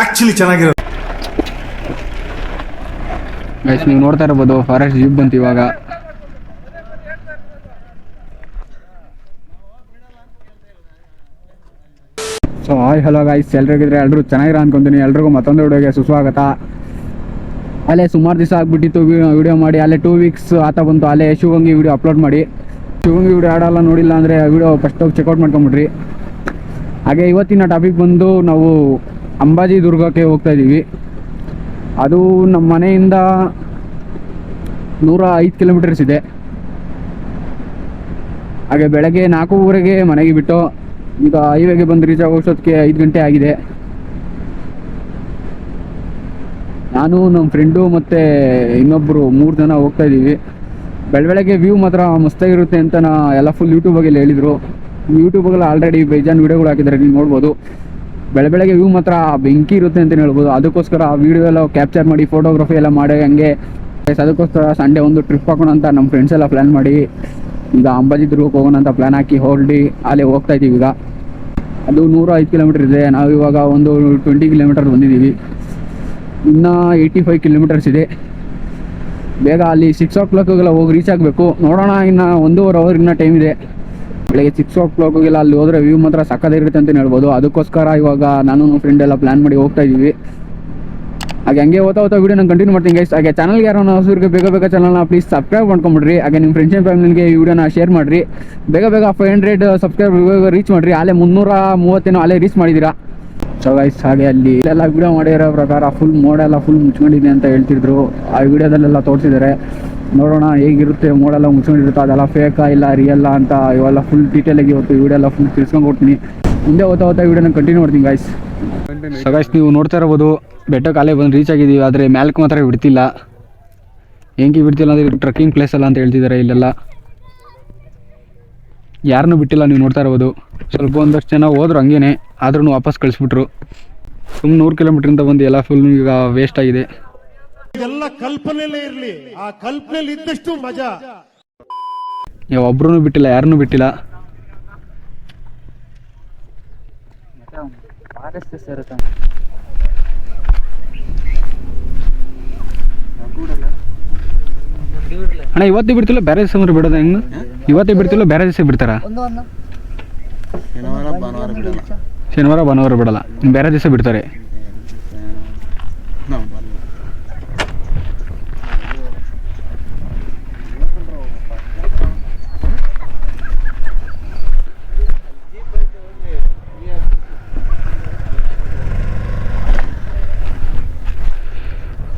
Actually ಚೆನ್ನಾಗಿರೋ guys ನೀವು ನೋಡ್ತಾ ಇರ್ಬೋದು ಫಾರೆಸ್ಟ್ ಜೀಪ್ ಬಂತು ಇವಾಗ. ಸೊ ಹಾಯ್ ಹಲೋ ಗೈಸ್ ಎಲ್ರಿಗಿದ್ರೆ ಎಲ್ಲರೂ ಚೆನ್ನಾಗಿರ ಅನ್ಕೊಂತೀನಿ. ಎಲ್ರಿಗೂ ಮತ್ತೊಂದು ವಿಡಿಯೋಗೆ ಸುಸ್ವಾಗತ. ಅಲ್ಲೇ ಸುಮಾರು ದಿವಸ ಆಗ್ಬಿಟ್ಟಿತ್ತು ವಿಡಿಯೋ ಮಾಡಿ. ಅಲ್ಲೇ ಟೂ ವೀಕ್ಸ್ ಆತ ಬಂತು. ಅಲ್ಲೇ ಶಿವಂಗಿ ವಿಡಿಯೋ ಅಪ್ಲೋಡ್ ಮಾಡಿ. ಶಿವಂಗಿ ವಿಡಿಯೋ ಆಡಲ್ಲ ನೋಡಿಲ್ಲ ಅಂದರೆ ವಿಡಿಯೋ ಫಸ್ಟ್ ಹೋಗಿ ಚೆಕ್ಔಟ್ ಮಾಡ್ಕೊಂಬಿಡ್ರಿ. ಹಾಗೆ ಇವತ್ತಿನ ಟಾಪಿಕ್ ಬಂದು ನಾವು ಅಂಬಾಜಿ ದುರ್ಗಕ್ಕೆ ಹೋಗ್ತಾ ಇದ್ದೀವಿ. ಅದು ನಮ್ಮ ಮನೆಯಿಂದ ನೂರ ಐದು ಕಿಲೋಮೀಟರ್ಸ್ ಇದೆ. ಹಾಗೆ ಬೆಳಗ್ಗೆ ನಾಲ್ಕೂವರೆಗೆ ಮನೆಗೆ ಬಿಟ್ಟು ಈಗ ಹೈವೇಗೆ ಬಂದು ರೀಚ್ ಆಗೋಷ್ಟೊತ್ತಿಗೆ ಐದು ಗಂಟೆ ಆಗಿದೆ. ನಾನು, ನಮ್ಮ ಫ್ರೆಂಡು ಮತ್ತು ಇನ್ನೊಬ್ಬರು ಮೂರು ಜನ ಹೋಗ್ತಾ ಇದ್ದೀವಿ. ಬೆಳ ಬೆಳಗ್ಗೆ ವ್ಯೂ ಮಾತ್ರ ಮಸ್ತಾಗಿರುತ್ತೆ ಅಂತ ನಾ ಎಲ್ಲ ಫುಲ್ ಯೂಟ್ಯೂಬಾಗೆಲ್ಲ ಹೇಳಿದರು. ಯೂಟ್ಯೂಬಲ್ಲಿ ಆಲ್ರೆಡಿ ಬೇಜಾನ್ ವೀಡಿಯೋಗಳು ಹಾಕಿದ್ದಾರೆ, ನೀವು ನೋಡ್ಬೋದು. ಬೆಳ ಬೆಳಗ್ಗೆ ವ್ಯೂ ಮಾತ್ರ ಬೆಂಕಿ ಇರುತ್ತೆ ಅಂತಲೇ ಹೇಳ್ಬೋದು. ಅದಕ್ಕೋಸ್ಕರ ಆ ವಿಡಿಯೋ ಎಲ್ಲ ಕ್ಯಾಪ್ಚರ್ ಮಾಡಿ ಫೋಟೋಗ್ರಫಿ ಎಲ್ಲ ಮಾಡಿ, ಹಂಗೆ. ಅದಕ್ಕೋಸ್ಕರ ಸಂಡೇ ಒಂದು ಟ್ರಿಪ್ ಹಾಕೋಣ ಅಂತ ನಮ್ಮ ಫ್ರೆಂಡ್ಸ್ ಎಲ್ಲ ಪ್ಲ್ಯಾನ್ ಮಾಡಿ. ಈಗ ಅಂಬಾಜಿ ದುರ್ಗಕ್ಕೆ ಹೋಗೋಣ ಅಂತ ಪ್ಲ್ಯಾನ್ ಹಾಕಿ ಹೊರಡಿ, ಅಲ್ಲೇ ಹೋಗ್ತಾ ಇದ್ದೀವಿ ಈಗ. ಅದು ನೂರ ಐದು ಕಿಲೋಮೀಟರ್ ಇದೆ. ನಾವು ಇವಾಗ ಒಂದು ಟ್ವೆಂಟಿ ಕಿಲೋಮೀಟರ್ ಬಂದಿದ್ದೀವಿ. ಇನ್ನೂ ಏಯ್ಟಿ ಫೈವ್ ಕಿಲೋಮೀಟರ್ಸ್ ಇದೆ. ಬೇಗ ಅಲ್ಲಿ ಸಿಕ್ಸ್ ಓ ಕ್ಲಾಕ್ಗೆಲ್ಲ ಹೋಗಿ ರೀಚ್ ಆಗಬೇಕು. ನೋಡೋಣ ಇನ್ನು ಒಂದೂವರೆ ಅವರ್ ಇನ್ನೂ ಟೈಮ್ ಇದೆ. ಬೆಳಗ್ಗೆ ಸಿಕ್ಸ್ ಓ ಕ್ಲಾಕ್ಗೆಲ್ಲ ಅಲ್ಲಿ ಹೋದ್ರೆ ವ್ಯೂ ಮಾತ್ರ ಸಕ್ಕದಾಗಿರುತ್ತೆ ಅಂತಲೇ ಹೇಳ್ಬೋದು. ಅದಕ್ಕೋಸ್ಕರ ಇವಾಗ ನಾನು ಫ್ರೆಂಡ್ ಎಲ್ಲ ಪ್ಲ್ಯಾನ್ ಮಾಡಿ ಹೋಗ್ತಾ ಇದ್ದೀವಿ. ಹಾಗೆ ಹಂಗೆ ಓದ್ತಾ ಹೋತಾ ವೀಡಿಯೋ ನಾನು ಕಂಟಿನ್ಯೂ ಮಾಡ್ತೀನಿ ಗೈಸ್ ಹಾಗೆ ಚಾನಲ್ಗೆ ಯಾರೋ ಹೊಸರಿಗೆ ಬೇಗ ಬೇಗ ಚಾನಲ್ನ ಪ್ಲೀಸ್ ಸಬ್ಸ್ಕ್ರೈಬ್ ಮಾಡ್ಕೊಂಬಿಡ್ರಿ ಹಾಗೆ ನಿಮ್ಮ ಫ್ರೆಂಡ್ಸ್ ಆ್ಯಂಡ್ ಫ್ಯಾಮಿಲಿಗೆ ಈ ವಿಡಿಯೋನ ಶೇರ್ ಮಾಡಿರಿ. ಬೇಗ ಬೇಗ ಫೈವ್ ಹಂಡ್ರೆಡ್ ಸಬ್ಸ್ಕ್ರೈಬ್ ರೀಚ್ ಮಾಡಿರಿ. ಅಲ್ಲೇ ಮುನ್ನೂರ ಮೂವತ್ತೇನೋ ಅಲ್ಲೇ ರೀಚ್ ಮಾಡಿದ್ದೀರಾ. ಸೊ ಗೈಸ್ ಹಾಗೆ ಅಲ್ಲಿ ಇಲ್ಲೆಲ್ಲ ವಿಡಿಯೋ ಮಾಡಿರೋ ಪ್ರಕಾರ ಫುಲ್ ಮೋಡೆಲ್ಲ ಫುಲ್ ಮುಚ್ಕೊಂಡಿದೆ ಅಂತ ಹೇಳ್ತಿದ್ರು. ಆ ವಿಡಿಯೋದಲ್ಲೆಲ್ಲ ತೋರಿಸಿದ್ದಾರೆ. ನೋಡೋಣ ಹೇಗಿರುತ್ತೆ ಮೋಡೆಲ್ಲ ಮುಚ್ಕೊಂಡಿರುತ್ತೆ, ಅದೆಲ್ಲ ಫೇಕಾ ಇಲ್ಲ ರಿಯಲ್ಲ ಅಂತ ಇವೆಲ್ಲ ಫುಲ್ ಡೀಟೇಲಾಗಿ ಇವತ್ತು ವಿಡಿಯೋ ಎಲ್ಲ ಫುಲ್ ತಿಳ್ಸ್ಕೊಂಡು ಕೊಡ್ತೀನಿ. ಮುಂದೆ ಓದ್ತಾ ಓದ್ತಾ ವಿಡಿಯೋನ ಕಂಟಿನ್ಯೂ ಮಾಡ್ತೀನಿ ಗಾಯ್ಸ್ ಗಾಯ್ಸ್ ನೀವು ನೋಡ್ತಾ ಇರ್ಬೋದು ಬೆಟ್ಟಕ್ಕೆ ಅಲ್ಲೇ ಬಂದು ರೀಚ್ ಆಗಿದ್ದೀವಿ, ಆದರೆ ಮ್ಯಾಲ್ಕ್ ಮಾತ್ರ ಬಿಡ್ತಿಲ್ಲ. ಹೆಂಗೆ ಬಿಡ್ತಿಲ್ಲ ಅಂದರೆ ಟ್ರಕ್ಕಿಂಗ್ ಪ್ಲೇಸ್ ಅಲ್ಲ ಅಂತ ಹೇಳ್ತಿದ್ದಾರೆ ಇಲ್ಲೆಲ್ಲ. ಯಾರನ್ನೂ ಬಿಟ್ಟಿಲ್ಲ, ನೀವು ನೋಡ್ತಾ ಇರ್ಬೋದು. ಸ್ವಲ್ಪ ಒಂದಷ್ಟು ಜನ ಹೋದ್ರು ಹಂಗೇನೆ ಆದ್ರೂ ವಾಪಸ್ ಕಳಿಸ್ಬಿಟ್ರು. ಸುಮ್ಮನೆ ನೂರು ಕಿಲೋಮೀಟ್ರಿಂದ ಬಂದು ಎಲ್ಲ ಫುಲ್ ಈಗ ವೇಸ್ಟ್ ಆಗಿದೆ. ಇದೆಲ್ಲ ಕಲ್ಪನೆಲೇ ಇರಲಿ. ಆ ಕಲ್ಪನೆಲಿ ಇದ್ದಷ್ಟು ಮಜಾ. ನೀವು ಒಬ್ರು ಬಿಟ್ಟಿಲ್ಲ, ಯಾರನ್ನೂ ಬಿಟ್ಟಿಲ್ಲ. ಅಣ್ಣ, ಇವತ್ತೇ ಬಿಡ್ತಿಲ್ಲ, ಬೇರೆ ದಿವಸ ಬಿಡೋದ ಹೆಂಗ್? ಇವತ್ತೇ ಬಿಡ್ತಿಲ್ಲ, ಬೇರೆ ದಿವಸ ಬಿಡ್ತಾರ? ಶನಿವಾರ, ಭಾನುವಾರ ಬಿಡಲ್ಲ. ಬೇರೆ ದಿವಸ ಬಿಡ್ತಾರೆ.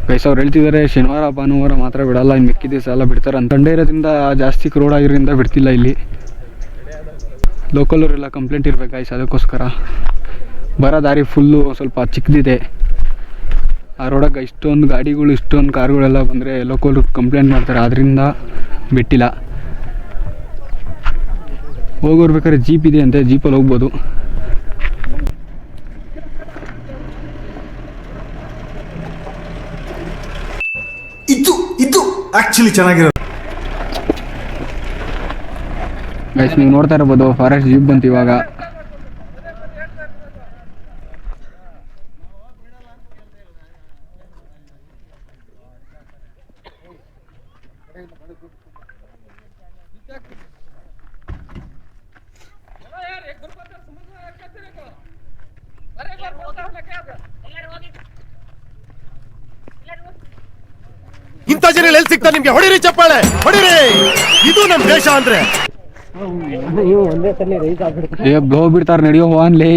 ಗೈಸ್ ಅವ್ರು ಹೇಳ್ತಿದ್ದಾರೆ ಶನಿವಾರ, ಭಾನುವಾರ ಮಾತ್ರ ಬಿಡಲ್ಲ ಇನ್ನು ಮಿಕ್ಕಿ ದಿವಸ ಎಲ್ಲ ಬಿಡ್ತಾರೆ ಅಂತ. ಸಂಡೇ ಇರೋದ್ರಿಂದ ಜಾಸ್ತಿ ಕ್ರೋಡ್ ಆಗಿರೋದ್ರಿಂದ ಬಿಡ್ತಿಲ್ಲ ಇಲ್ಲಿ. ಲೋಕಲವರೆಲ್ಲ ಕಂಪ್ಲೇಂಟ್ ಇರ್ಬೇಕು ಗೈಸ್ ಅದಕ್ಕೋಸ್ಕರ. ಬರೋ ದಾರಿ ಫುಲ್ಲು ಸ್ವಲ್ಪ ಚಿಕ್ಕದಿದೆ ಆ ರೋಡಾಗ ಇಷ್ಟೊಂದು ಗಾಡಿಗಳು, ಇಷ್ಟೊಂದು ಕಾರ್ಗಳೆಲ್ಲ ಬಂದರೆ ಲೋಕಲ್ ಕಂಪ್ಲೇಂಟ್ ಮಾಡ್ತಾರೆ ಅದರಿಂದ ಬಿಟ್ಟಿಲ್ಲ. ಹೋಗೋರ್ಬೇಕಾದ್ರೆ ಜೀಪ್ ಇದೆ ಅಂತೆ ಜೀಪಲ್ಲಿ ಹೋಗ್ಬೋದು. ಆಕ್ಚುಲಿ ಚೆನ್ನಾಗಿರೋದು. ಗೈಸ್ ನೀವು ನೋಡ್ತಾ ಇರ್ಬೋದು ಫಾರೆಸ್ಟ್ ಜೀಪ್ ಬಂತು ಇವಾಗ. ಇಂಥ ಜನ ಎಲ್ಲಿ ಸಿಗ್ತಾ ನಿಮ್ಗೆ? ಹೊಡಿರಿ ಚಪ್ಪಾಳೆ ಹೊಡಿರಿ. ಇದು ನಮ್ ದೇಶ ಅಂದ್ರೆ. ಏ ಬ್ಲೋ ಬಿಡ್ತಾರೆ ನಡೆಯೋ ಹೋನ್ಲೇ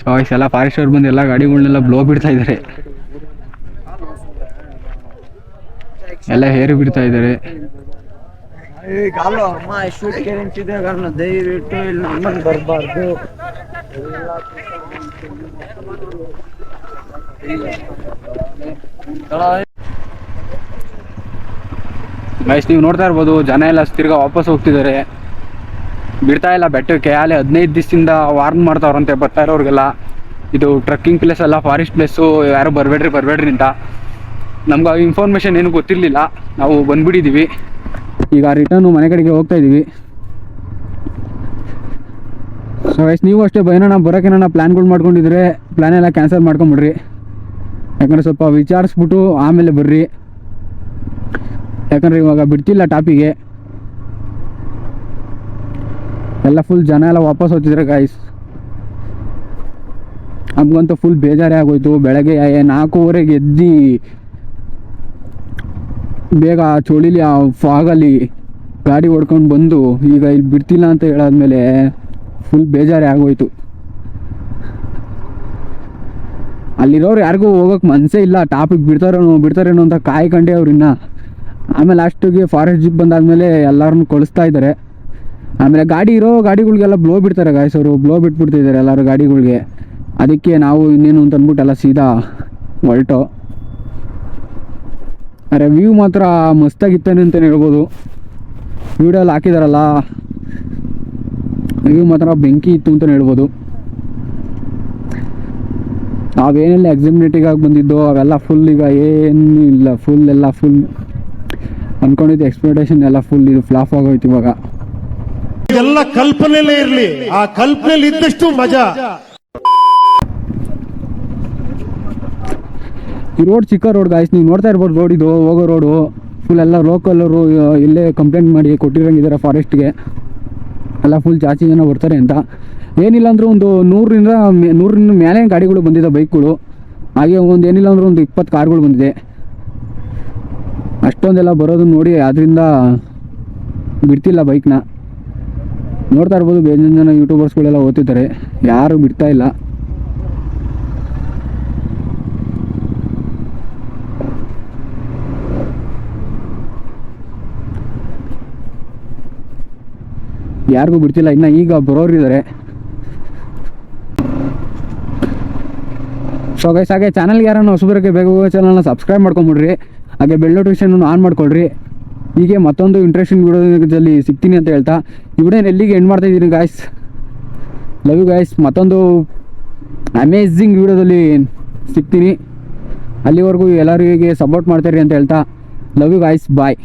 ಚಾಯ್ಸ್ ಎಲ್ಲ ಫಾರೆಸ್ಟ್ ಅವ್ರು ಬಂದು ಎಲ್ಲ ಗಾಡಿಗಳನ್ನೆಲ್ಲ ಬ್ಲೋ ಬಿಡ್ತಾ ಇದ್ದಾರೆ ಎಲ್ಲ ಹೇರು ಬಿಡ್ತಾ ಇದ್ದಾರೆ ದಯವಿಟ್ಟು ಇಲ್ಲಿ ನಮ್ಮನ್ನು ಬರಬಾರ್ದು. ಗೈಸ್ ನೀವು ನೋಡ್ತಾ ಇರ್ಬೋದು, ಜನ ಎಲ್ಲ ತಿರ್ಗಾ ವಾಪಸ್ ಹೋಗ್ತಿದ್ದಾರೆ. ಬಿಡ್ತಾ ಇಲ್ಲ ಬೆಟ್ಟಕ್ಕೆ ಅಲ್ಲಿ ಹದಿನೈದು ದಿವಸದಿಂದ ವಾರ್ನ್ ಮಾಡ್ತಾವ್ರಂತೆ ಬರ್ತಾ ಇರೋರಿಗೆಲ್ಲ. ಇದು ಟ್ರಕ್ಕಿಂಗ್ ಪ್ಲೇಸ್ ಅಲ್ಲ ಫಾರೆಸ್ಟ್ ಪ್ಲೇಸು ಯಾರು ಬರಬೇಡ್ರಿ ಬರಬೇಡ್ರಿ ಅಂತ. ನಮ್ಗೆ ಇನ್ಫಾರ್ಮೇಷನ್ ಏನು ಗೊತ್ತಿರಲಿಲ್ಲ. ನಾವು ಬಂದ್ಬಿಟ್ಟಿದ್ದೀವಿ ಈಗ ರಿಟರ್ನು ಮನೆ ಕಡೆಗೆ ಹೋಗ್ತಾ ಇದ್ದೀವಿ ಸೊ ಗೈಸ್ ನೀವು ಅಷ್ಟೇ ಬೈನೋಣ ಬರೋಕೇನ ಪ್ಲ್ಯಾನ್ಗಳು ಮಾಡ್ಕೊಂಡಿದ್ರೆ ಪ್ಲ್ಯಾನ್ ಎಲ್ಲ ಕ್ಯಾನ್ಸಲ್ ಮಾಡ್ಕೊಂಬಿಡ್ರಿ. ಯಾಕಂದ್ರೆ ಸ್ವಲ್ಪ ವಿಚಾರಿಸ್ಬಿಟ್ಟು ಆಮೇಲೆ ಬರ್ರಿ. ಯಾಕಂದ್ರೆ ಇವಾಗ ಬಿಡ್ತಿಲ್ಲ ಟಾಪಿಗೆ ಎಲ್ಲ ಫುಲ್ ಜನ ಎಲ್ಲ ವಾಪಸ್ ಹೋಗ್ತಿದ್ರೆ ಗಾಯ್ಸ್ ನಮಗಂತೂ ಫುಲ್ ಬೇಜಾರೇ ಆಗೋಯ್ತು. ಬೆಳಗ್ಗೆ ನಾಲ್ಕೂವರೆಗೆ ಎದ್ದು ಬೇಗ ಚೋಳಿಲಿ, ಆ ಫಾಗಲ್ಲಿ ಗಾಡಿ ಹೊಡ್ಕೊಂಡು ಬಂದು ಈಗ ಇಲ್ಲಿ ಬಿಡ್ತಿಲ್ಲ ಅಂತ ಹೇಳಾದ್ಮೇಲೆ ಫುಲ್ ಬೇಜಾರೇ ಆಗೋಯ್ತು. ಅಲ್ಲಿರೋರು ಯಾರಿಗೂ ಹೋಗೋಕೆ ಮನಸ್ಸೇ ಇಲ್ಲ ಟಾಪಿಗೆ ಬಿಡ್ತಾರೇನೋ ಬಿಡ್ತಾರೇನೋ ಅಂತ ಕಾಯ್ಕೊಂಡೆ ಅವ್ರು ಇನ್ನ. ಆಮೇಲೆ ಲಾಸ್ಟಿಗೆ ಫಾರೆಸ್ಟ್ ಜಿಪ್ ಬಂದಾದಮೇಲೆ ಎಲ್ಲರನ್ನೂ ಕಳಿಸ್ತಾ ಇದ್ದಾರೆ ಆಮೇಲೆ ಗಾಡಿ ಇರೋ ಗಾಡಿಗಳಿಗೆಲ್ಲ ಬ್ಲೋ ಬಿಡ್ತಾರೆ ಗಾಯ್ಸ್ ಅವರು ಬ್ಲೋ ಬಿಟ್ಬಿಡ್ತಿದ್ದಾರೆ ಎಲ್ಲರೂ ಗಾಡಿಗಳಿಗೆ. ಅದಕ್ಕೆ ನಾವು ಇನ್ನೇನು ಅಂತ ಅಂದ್ಬಿಟ್ಟು ಎಲ್ಲ ಸೀದಾ ಹೊಲ್ಟೋ ಅರೆ ವ್ಯೂ ಮಾತ್ರ ಮಸ್ತಾಗಿತ್ತಾನೆ ಅಂತಲೇ ಹೇಳ್ಬೋದು. ವಿಡಿಯೋ ಎಲ್ಲ ಹಾಕಿದಾರಲ್ಲ. ವ್ಯೂ ಮಾತ್ರ ಬೆಂಕಿ ಇತ್ತು ಅಂತಲೇ ಹೇಳ್ಬೋದು. ನಾವೇನೆಲ್ಲ ಎಕ್ಸಿಮಿನೇಟಿಗಾಗಿ ಬಂದಿದ್ದೋ ಅವೆಲ್ಲ ಫುಲ್ ಈಗ ಏನು ಇಲ್ಲ ಫುಲ್ ಎಲ್ಲ ಫುಲ್ ಅನ್ಕೊಂಡಿದ್ದು ಎಕ್ಸ್ಪೆಕ್ಟೇಷನ್ ಎಲ್ಲ ಫುಲ್ ಇದು ಫ್ಲಾಪ್ ಆಗೋಯ್ತು ಇವಾಗ. ಎಲ್ಲ ಕಲ್ಪನೆಲೇ ಇರಲಿ ಆ ಕಲ್ಪನೆಲಿ ಇದ್ದಷ್ಟು ಮಜಾ. ಈ ರೋಡ್ ಚಿಕ್ಕ ರೋಡ್ ಗಾಯ್ಸ್ ನೀವು ನೋಡ್ತಾ ಇರ್ಬೋದು ರೋಡ್ ಇದು ಹೋಗೋ ರೋಡು ಫುಲ್ ಎಲ್ಲ ಲೋಕಲರು ಇಲ್ಲೇ ಕಂಪ್ಲೇಂಟ್ ಮಾಡಿ ಕೊಟ್ಟಿರಂಗಿದ್ದಾರೆ ಫಾರೆಸ್ಟ್ಗೆ ಎಲ್ಲ ಫುಲ್ ಜಾಸ್ತಿ ಜನ ಬರ್ತಾರೆ ಅಂತ. ಏನಿಲ್ಲ ಅಂದ್ರೆ ಒಂದು ನೂರರಿಂದ ನೂರರಿಂದ ಮೇಲೆ ಗಾಡಿಗಳು ಬಂದಿದೆ ಬೈಕ್ಗಳು. ಹಾಗೆ ಒಂದು ಏನಿಲ್ಲ ಅಂದ್ರೆ ಒಂದು ಇಪ್ಪತ್ತು ಕಾರ್ಗಳು ಬಂದಿದೆ. ಅಷ್ಟೊಂದೆಲ್ಲ ಬರೋದನ್ನ ನೋಡಿ ಅದರಿಂದ ಬಿಡ್ತಿಲ್ಲ ಬೈಕ್ನ. ನೋಡ್ತಾ ಇರ್ಬೋದು, ಬೇಜಾನ್ ಜನ ಯೂಟ್ಯೂಬರ್ಸ್ಗಳೆಲ್ಲ ಓದ್ತಿದ್ದಾರೆ. ಯಾರು ಬಿಡ್ತಾ ಇಲ್ಲ. ಯಾರಿಗೂ ಬಿಡ್ತಿಲ್ಲ. ಇನ್ನು ಈಗ ಬರೋರು ಸೊ ಗೈಸ್ ಹಾಗೆ ಚಾನಲ್ಗೆ ಯಾರನ್ನು ಹೊಸಬರಿಗೆ ಬೇಗ ಚಾನಲ್ನ ಸಬ್ಸ್ಕ್ರೈಬ್ ಮಾಡ್ಕೊಂಬಿಡ್ರಿ. ಹಾಗೆ ಬೆಲ್ ನೋಟಿಫಿಕೇಶನ್ ಆನ್ ಮಾಡ್ಕೊಳ್ರಿ. ಹೀಗೆ ಮತ್ತೊಂದು ಇಂಟ್ರೆಸ್ಟಿಂಗ್ ವಿಡಿಯೋದಲ್ಲಿ ಸಿಗ್ತೀನಿ ಅಂತ ಹೇಳ್ತಾ. ಈ ವಿಡಿಯೋ ಎಲ್ಲಿಗೆ ಎಂಡ್ ಮಾಡ್ತಾ ಇದ್ದೀನಿ ಗಾಯ್ಸ್ ಲವ್ ಯು ಗಾಯ್ಸ್ ಮತ್ತೊಂದು ಅಮೇಝಿಂಗ್ ವಿಡಿಯೋದಲ್ಲಿ ಸಿಗ್ತೀನಿ. ಅಲ್ಲಿವರೆಗೂ ಎಲ್ಲರಿಗೆ ಸಪೋರ್ಟ್ ಮಾಡ್ತೀರಿ ಅಂತ ಹೇಳ್ತಾ. Love you guys bye